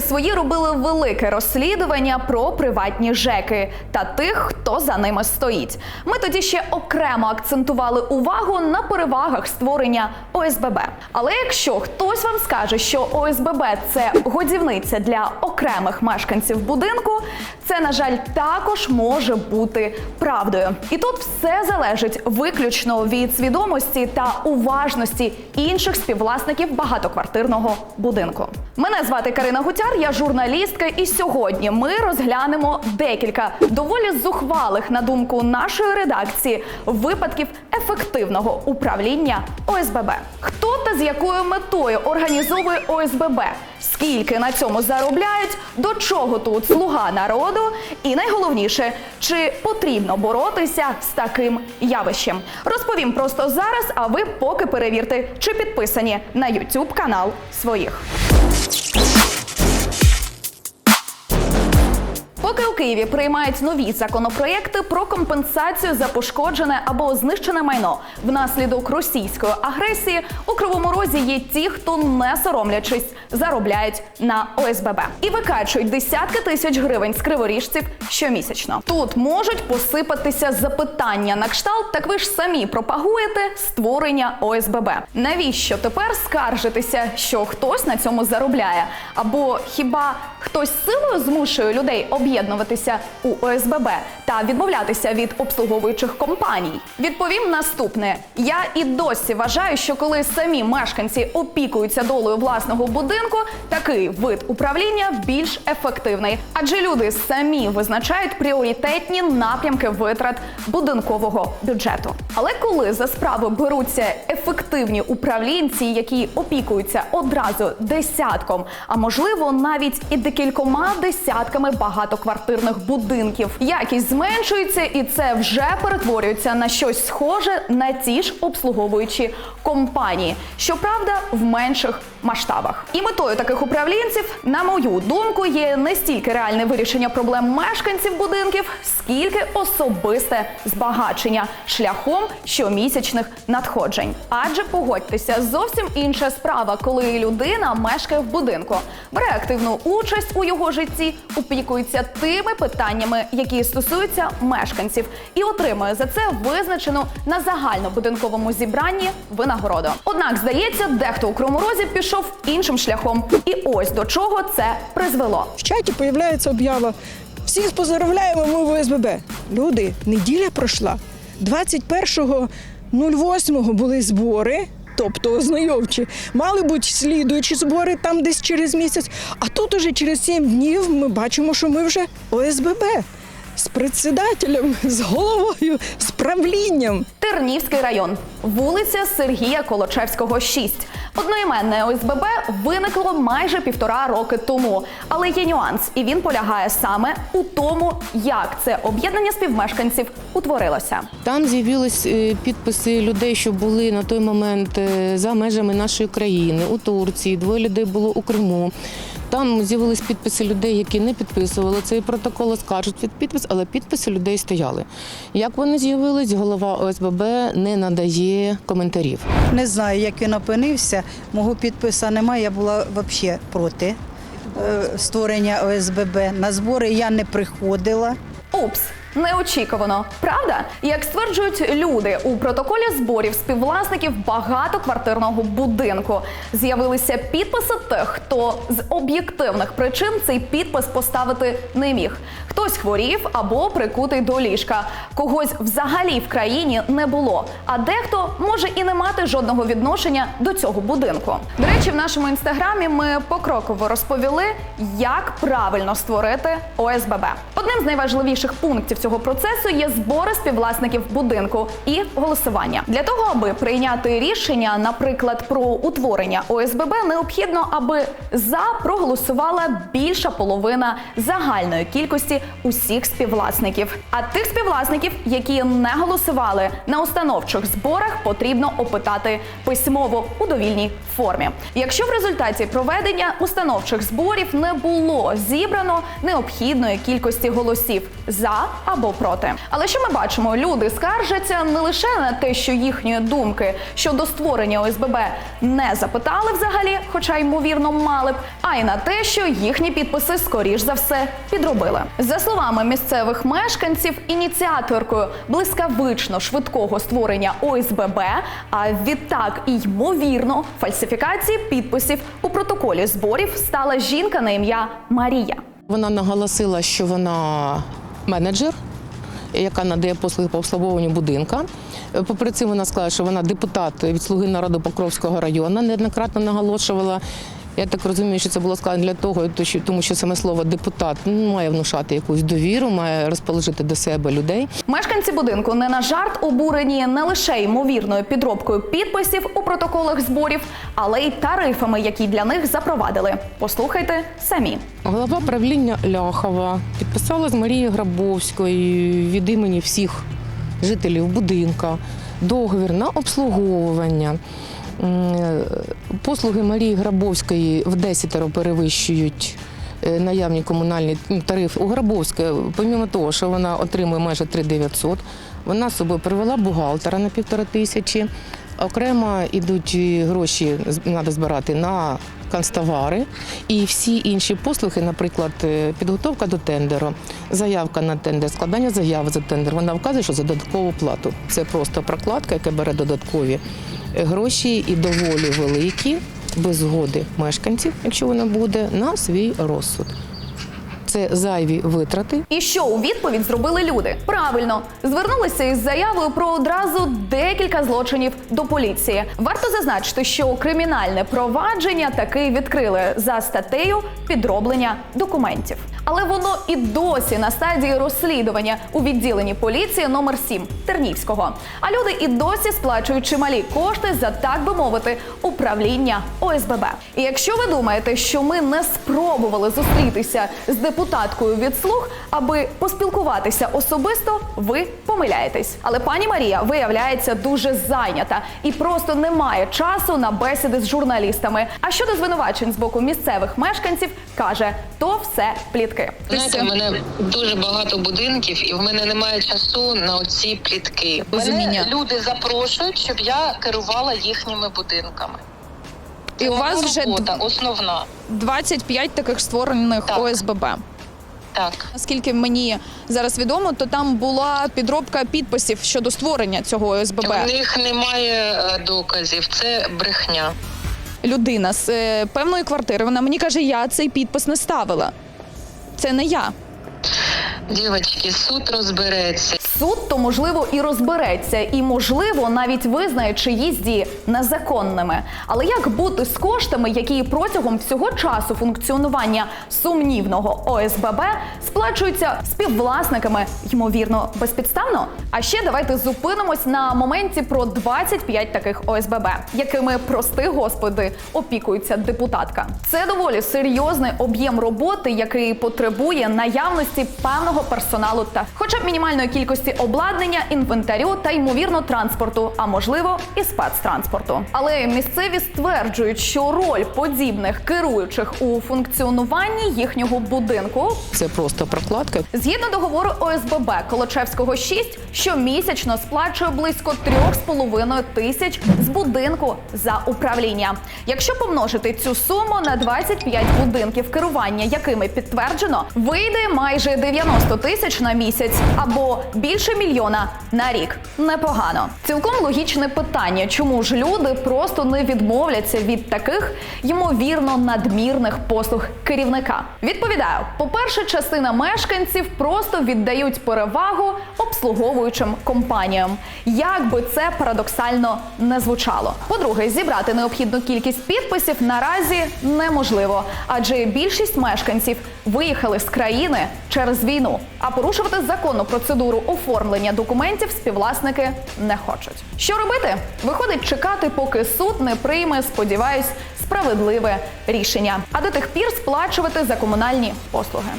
Свої робили велике розслідування про приватні ЖЕКи та тих, хто за ними стоїть. Ми тоді ще окремо акцентували увагу на перевагах створення ОСББ. Але якщо хтось вам скаже, що ОСББ це годівниця для окремих мешканців будинку, це на жаль також може бути правдою. І тут все залежить виключно від свідомості та уважності інших співвласників багатоквартирного будинку. Мене звати Карина Гутяр, я журналістка, і сьогодні ми розглянемо декілька доволі зухвалих, на думку нашої редакції, випадків ефективного управління ОСББ. Хто та з якою метою організовує ОСББ? Скільки на цьому заробляють, до чого тут слуга народу, і найголовніше, чи потрібно боротися з таким явищем? Розповім просто зараз, а ви поки перевірте, чи підписані на YouTube канал своїх. Києві приймають нові законопроекти про компенсацію за пошкоджене або знищене майно внаслідок російської агресії, у кривому розі є ті, хто не соромлячись заробляють на ОСББ і викачують десятки тисяч гривень з криворіжців щомісячно. Тут можуть посипатися запитання на кшталт, так ви ж самі пропагуєте створення ОСББ. Навіщо тепер скаржитися, що хтось на цьому заробляє? Або хіба хтось силою змушує людей об'єднуватися у ОСББ та відмовлятися від обслуговуючих компаній? Відповім наступне: я і досі вважаю, що коли самі мешканці опікуються долею власного будинку, такий вид управління більш ефективний, адже люди самі визначають пріоритетні напрямки витрат будинкового бюджету. Але коли за справу беруться ефективні управлінці, які опікуються одразу десятком, а можливо навіть і декількома десятками багатоквартирних будинків, якість зменшується, і це вже перетворюється на щось схоже на ті ж обслуговуючі компанії, щоправда, в менших масштабах. І метою таких управлінців, на мою думку, є не стільки реальне вирішення проблем мешканців будинків, скільки особисте збагачення шляхом щомісячних надходжень. Адже погодьтеся, зовсім інша справа, коли людина мешкає в будинку, бере активну участь у його житті, опікується тими питаннями, які стосуються мешканців, і отримує за це визначену на загальнобудинковому зібранні винагороду. Однак, здається, дехто у Кривому Розі пішов іншим шляхом, і ось до чого це призвело. В чаті появляється об'ява. Всіх поздравляємо, ми в ОСББ. Люди, неділя пройшла. 21.08 були збори, тобто ознайомчі. Мали бути слідуючі збори там десь через місяць. А тут уже через сім днів ми бачимо, що ми вже ОСББ з председателем, з головою, з правлінням. Тернівський район, вулиця Сергія Колочевського, 6. Одноіменне ОСББ виникло майже півтора роки тому. Але є нюанс, і він полягає саме у тому, як це об'єднання співмешканців утворилося. Там з'явились е, підписи людей, що були на той момент е, за межами нашої країни, у Турції, двоє людей було у Криму. Там з'явились підписи людей, які не підписували цей протокол, скажуть від підпис, але підписи людей стояли. Як вони з'явились, голова ОСББ не надає коментарів. Не знаю, як він опинився. Мого підписа немає, я була взагалі проти е, створення ОСББ. На збори я не приходила. Упс. Неочікувано, правда? Як стверджують люди у протоколі зборів співвласників багатоквартирного будинку, з'явилися підписи тих, хто з об'єктивних причин цей підпис поставити не міг. Хтось хворів або прикутий до ліжка, когось взагалі в країні не було. А дехто може і не мати жодного відношення до цього будинку. До речі, в нашому інстаграмі ми покроково розповіли, як правильно створити ОСББ. Одним з найважливіших пунктів цього процесу є збори співвласників будинку і голосування. Для того, аби прийняти рішення, наприклад, про утворення ОСББ, необхідно, аби за проголосувала більша половина загальної кількості усіх співвласників. А тих співвласників, які не голосували на установчих зборах, потрібно опитати письмово у довільній формі. Якщо в результаті проведення установчих зборів не було зібрано необхідної кількості голосів за або проти. Але що ми бачимо? Люди скаржаться не лише на те, що їхньої думки щодо створення ОСББ не запитали взагалі, хоча ймовірно мали б, а й на те, що їхні підписи скоріш за все підробили. За словами місцевих мешканців, ініціаторкою блискавично швидкого створення ОСББ, а відтак і ймовірно фальсифікації підписів у протоколі зборів стала жінка на ім'я Марія. Вона наголосила, що вона менеджер, яка надає послуги по обслуговуванню будинка. Е, Попри це, вона сказала, що вона депутат від слуги народу Покровського району. Неоднократно наголошувала. Я так розумію, що це було сказано для того, то тому що саме слово депутат ну, має внушати якусь довіру, має розположити до себе людей. Мешканці будинку не на жарт обурені не лише ймовірною підробкою підписів у протоколах зборів, але й тарифами, які для них запровадили. Послухайте самі. Голова правління Ляхова підписала з Марією Грабовською від імені всіх жителів будинка договір на обслуговування. Е, Послуги Марії Грабовської в десятеро перевищують е, наявні комунальні тарифи. У Грабовської, помімо того, що вона отримує майже 3900, вона з собою привела бухгалтера на півтора тисячі. Окремо йдуть гроші, треба збирати на канцтовари і всі інші послуги, наприклад, е, підготовка до тендеру, заявка на тендер, складання заяви за тендер. Вона вказує, що за додаткову плату. Це просто прокладка, яка бере додаткові гроші і доволі великі, без згоди мешканців, якщо вона буде, на свій розсуд. Це зайві витрати, І що у відповідь зробили люди? Правильно звернулися із заявою про одразу декілька злочинів до поліції. Варто зазначити, що кримінальне провадження таки відкрили за статтею підроблення документів. Але воно і досі на стадії розслідування у відділенні поліції номер 7 Тернівського. А люди і досі сплачують чималі кошти за так би мовити управління ОСББ. І якщо ви думаєте, що ми не спробували зустрітися з депутаткою від слуг, аби поспілкуватися особисто, ви помиляєтесь. Але пані Марія виявляється дуже зайнята і просто не має часу на бесіди з журналістами. А щодо звинувачень з боку місцевих мешканців, каже, то все плітки. Знаєте, в мене дуже багато будинків, і в мене немає часу на оці плітки. Мене люди запрошують, щоб я керувала їхніми будинками. І у вас вже робота основна. 25 таких створених Так. ОСББ. Так. Наскільки мені зараз відомо, то там була підробка підписів щодо створення цього ОСББ. У них немає е, доказів. Це брехня. Людина з е, певної квартири. Вона мені каже, я цей підпис не ставила. Це не я. Дівочки, суд розбереться. Суд то можливо і розбереться, і можливо навіть визнає чиїсь дії незаконними. Але як бути з коштами, які протягом всього часу функціонування сумнівного ОСББ сплачуються співвласниками, ймовірно, безпідставно? А ще давайте зупинимось на моменті про 25 таких ОСББ, якими прости господи опікується депутатка. Це доволі серйозний об'єм роботи, який потребує наявності певного персоналу та хоча б мінімальної кількості обладнання, інвентарю та ймовірно транспорту, а можливо і спецтранспорту. Але місцеві стверджують, що роль подібних керуючих у функціонуванні їхнього будинку це просто прокладка. Згідно договору ОСББ Колочевського 6, щомісячно сплачує близько 3,5 тисяч з будинку за управління. Якщо помножити цю суму на 25 будинків керування, якими підтверджено, вийде майже 90 тисяч на місяць або більше мільйона на рік. Непогано. Цілком логічне питання, чому ж люди просто не відмовляться від таких ймовірно надмірних послуг керівника. Відповідаю, по-перше, частина мешканців просто віддають перевагу обслуговуючим компаніям. Як би це парадоксально не звучало. По-друге, зібрати необхідну кількість підписів наразі неможливо, адже більшість мешканців виїхали з країни через війну. А порушувати законну процедуру оформлення документів співвласники не хочуть. Що робити? Виходить чекати, поки суд не прийме, сподіваюсь, справедливе рішення. А до тих пір сплачувати за комунальні послуги.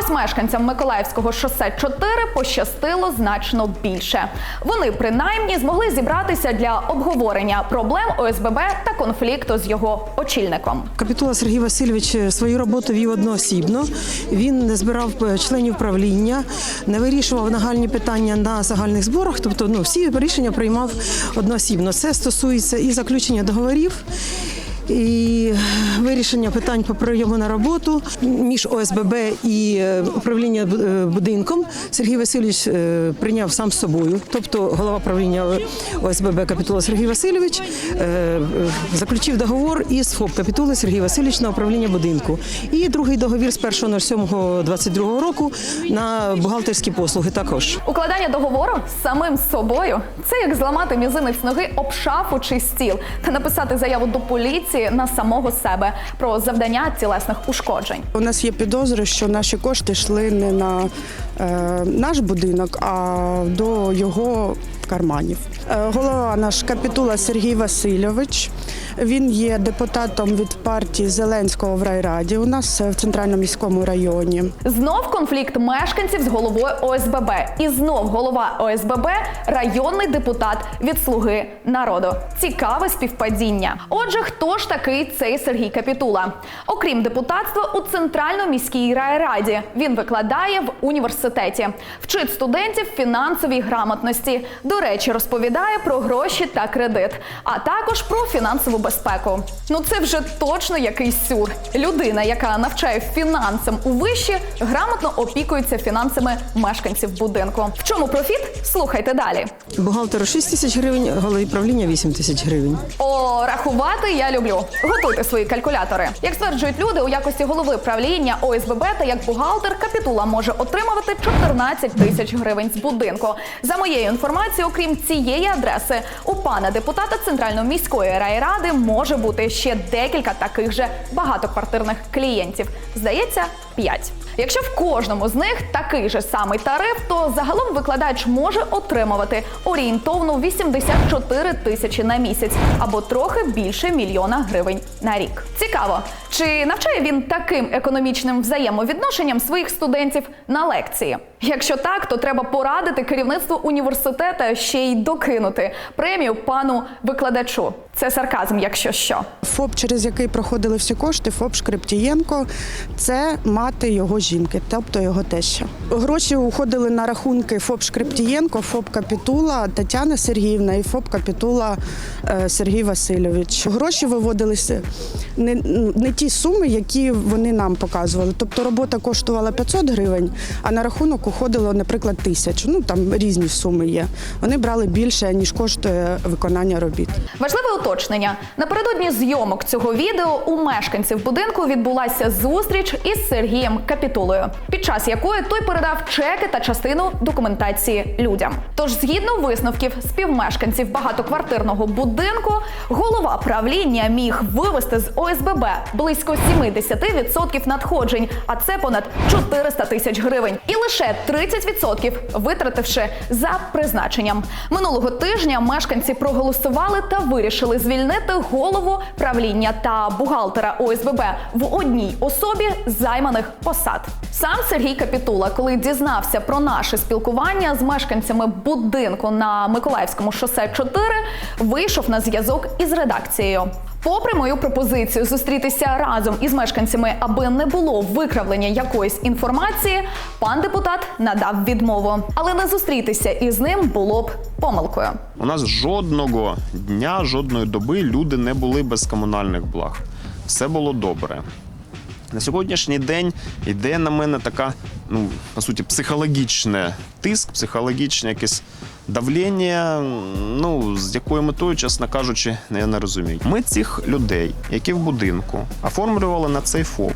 Ось мешканцям Миколаївського шосе 4 пощастило значно більше. Вони принаймні змогли зібратися для обговорення проблем ОСББ та конфлікту з його очільником. Капітула Сергій Васильович свою роботу вів одноосібно. Він не збирав е, членів правління, не вирішував нагальні питання на загальних зборах. Тобто, ну всі рішення приймав одноосібно. Це стосується і заключення договорів. І вирішення питань по прийому на роботу між ОСББ і е, управління е, будинком Сергій Васильович е, прийняв сам з собою. Тобто голова правління ОСББ Капітула Сергій Васильович заключив договор із ФОП Капітули Сергій Васильович на управління будинку. І другий договір з 1.07.22 року на бухгалтерські послуги також. Укладання договору з самим собою це як зламати мізинець ноги об шафу чи стіл та написати заяву до поліції на самого себе про завдання тілесних ушкоджень. У нас є підозри, що наші кошти йшли не на наш будинок, а до його карманів. Е, голова наш капітула Сергій Васильович. Він є депутатом від партії Зеленського в райраді. У нас е, в центральному міському районі. Знов конфлікт мешканців з головою ОСББ. І знов голова ОСББ районний депутат від Слуги народу. Цікаве співпадіння. Отже, хто ж такий цей Сергій Капітула? Окрім депутатства у центрально-міській райраді, він викладає в університеті, вчить студентів фінансовій грамотності. До речі, розповідає про гроші та кредит, а також про фінансову безпеку. Ну це вже точно якийсь сюр. Людина, яка навчає фінансам у виші, грамотно опікується фінансами мешканців будинку. В чому профіт? Слухайте далі. Бухгалтеру 6 тисяч гривень, голові правління 8 тисяч гривень. О, рахувати я люблю. Готуйте свої калькулятори. Як стверджують люди, у якості голови правління ОСББ та як бухгалтер капітула може отримувати 14 тисяч гривень з будинку. За моєю інформацією, окрім цієї адреси, у пана депутата Центральної міської райради може бути ще декілька таких же багатоквартирних клієнтів. Здається, 5. Якщо в кожному з них такий же самий тариф, то загалом викладач може отримувати орієнтовно 84 тисячі на місяць або трохи більше мільйона гривень на рік. Цікаво, чи навчає він таким економічним взаємовідношенням своїх студентів на лекції? Якщо так, то треба порадити керівництву університету ще й докинути премію пану викладачу. Це сарказм, якщо що. ФОП, через який проходили всі кошти, ФОП Шкриптієнко, це мати його жінки, тобто його теща. Гроші уходили на рахунки ФОП Шкриптієнко, ФОП Капітула Тетяна Сергіївна і ФОП Капітула е, Сергій Васильович. Гроші виводилися не, не ті суми, які вони нам показували. Тобто робота коштувала 500 гривень, а на рахунок уходило, наприклад, тисячу. Ну там різні суми є. Вони брали більше ніж коштує виконання робіт. Важливе уточнення. Напередодні зйомок цього відео у мешканців будинку відбулася зустріч із Сергієм Капітулою, під час якої той передав чеки та частину документації людям. Тож, згідно висновків співмешканців багатоквартирного будинку, голова правління міг вивести з ОСББ близько 70% надходжень, а це понад 400 тисяч гривень, і лише 30% витративши за призначенням. Минулого тижня мешканці проголосували та вирішили звільнити голову правління та бухгалтера ОСББ в одній особі займаних посад. Сам Сергій Капітула, коли дізнався про наше спілкування з мешканцями будинку на Миколаївському шосе 4, вийшов на зв'язок із редакцією. Попри мою пропозицію зустрітися разом із мешканцями, аби не було викравлення якоїсь інформації, пан депутат надав відмову. Але не зустрітися із ним було б помилкою. У нас жодного дня, жодної доби люди не були без комунальних благ. Все було добре. На сьогоднішній день йде на мене така, ну, по суті, психологічний тиск, психологічне якесь давлення, ну, з якою метою, чесно кажучи, я не розумію. Ми цих людей, які в будинку оформлювали на цей ФОП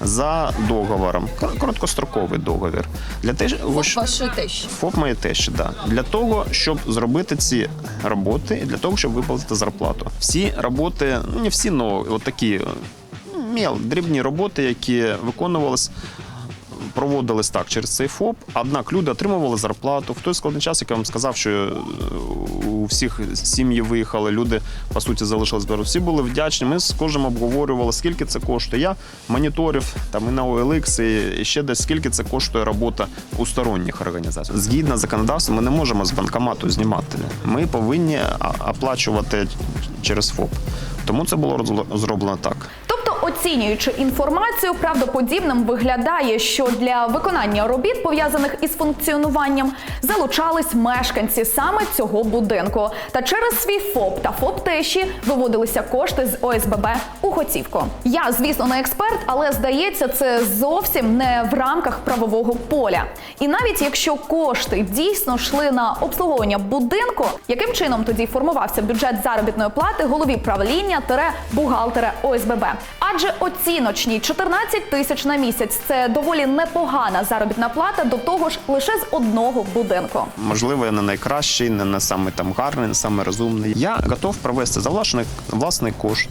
за договором, короткостроковий договір. Для що... Вашої тещі. ФОП моє теж, да. Для того, щоб зробити ці роботи, і для того, щоб виплатити зарплату. Всі роботи, ну не всі, але от такі ну, мел, дрібні роботи, які виконувались проводились так через цей ФОП. Однак люди отримували зарплату в той складний час, як я вам сказав, що е, у всіх сім'ї виїхали, люди по суті залишились без. Всі були вдячні. Ми з кожним обговорювали, скільки це коштує. Я моніторив там і на OLX, і- ще десь скільки це коштує робота у сторонніх організацій. Згідно законодавства, ми не можемо з банкомату знімати. Ми повинні оплачувати через ФОП. Тому це було зроблено так. Оцінюючи інформацію, правдоподібним виглядає, що для виконання робіт, пов'язаних із функціонуванням, залучались мешканці саме цього будинку. Та через свій ФОП та ФОП теші виводилися кошти з ОСББ у готівку. Я, звісно, не експерт, але здається, це зовсім не в рамках правового поля. І навіть якщо кошти дійсно йшли на обслуговування будинку, яким чином тоді формувався бюджет заробітної плати голові правління тире бухгалтера ОСББ? Адже оціночні 14 тисяч на місяць це доволі непогана заробітна плата до того ж лише з одного будинку. Можливо, я не найкращий, не, не саме там гарний, не саме розумний. Я готов провести за власний, власний кошт.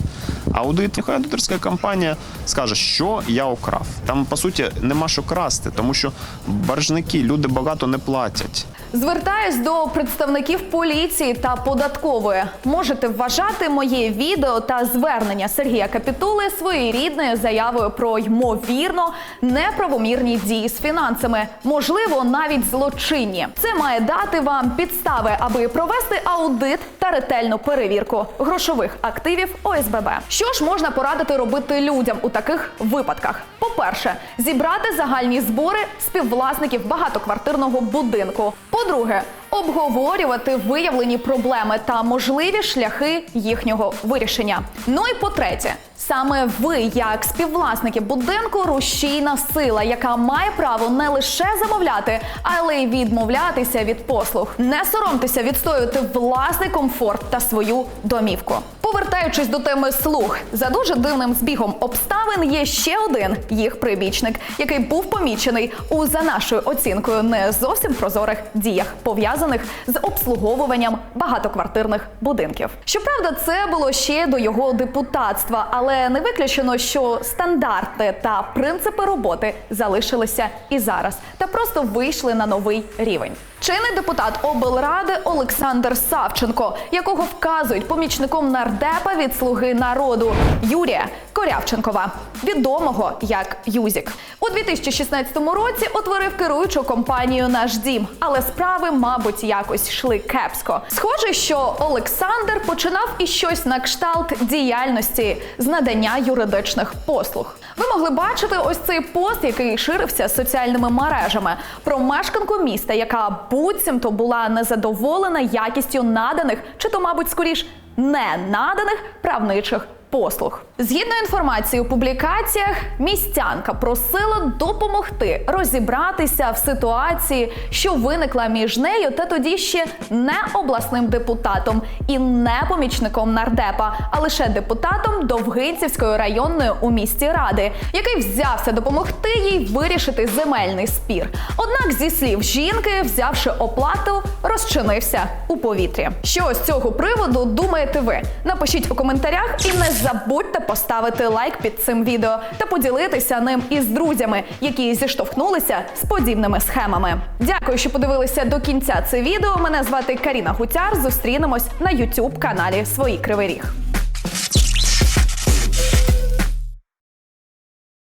Аудит, нехай аудиторська компанія скаже, що я украв. Там по суті нема що красти, тому що боржники, люди багато не платять. Звертаюсь до представників поліції та податкової. Можете вважати моє відео та звернення Сергія Капітули своєрідною заявою про ймовірно неправомірні дії з фінансами, можливо, навіть злочинні. Це має дати вам підстави, аби провести аудит та ретельну перевірку грошових активів ОСББ. Що ж можна порадити робити людям у таких випадках? По-перше, зібрати загальні збори співвласників багатоквартирного будинку. По-друге, обговорювати виявлені проблеми та можливі шляхи їхнього вирішення. Ну і по-третє, саме ви, як співвласники будинку, рушійна сила, яка має право не лише замовляти, але й відмовлятися від послуг. Не соромтеся відстоювати власний комфорт та свою домівку. Повертаючись до теми слуг, за дуже дивним збігом обставин є ще один їх прибічник, який був помічений у за нашою оцінкою не зовсім прозорих діях, пов'язаних з обслуговуванням багатоквартирних будинків. Щоправда, це було ще до його депутатства, але не виключено, що стандарти та принципи роботи залишилися і зараз, та просто вийшли на новий рівень. Чинний депутат облради Олександр Савченко, якого вказують помічником нардепа від слуги народу Юрія Корявченкова, відомого як Юзік, у 2016 році утворив керуючу компанію Наш дім, але справи, мабуть, якось йшли кепсько. Схоже, що Олександр починав і щось на кшталт діяльності з надання юридичних послуг. Могли бачити ось цей пост, який ширився соціальними мережами про мешканку міста, яка буцімто була незадоволена якістю наданих, чи то, мабуть, скоріш не наданих правничих послуг. Згідно інформації у публікаціях, містянка просила допомогти розібратися в ситуації, що виникла між нею та тоді ще не обласним депутатом і не помічником нардепа, а лише депутатом Довгинцівської районної у місті ради, який взявся допомогти їй вирішити земельний спір. Однак, зі слів жінки, взявши оплату, розчинився у повітрі. Що з цього приводу думаєте ви? Напишіть у коментарях і не забудьте поставити лайк під цим відео та поділитися ним із друзями, які зіштовхнулися з подібними схемами. Дякую, що подивилися до кінця це відео. Мене звати Каріна Гутяр. Зустрінемось на YouTube каналі Свої Кривий Ріг.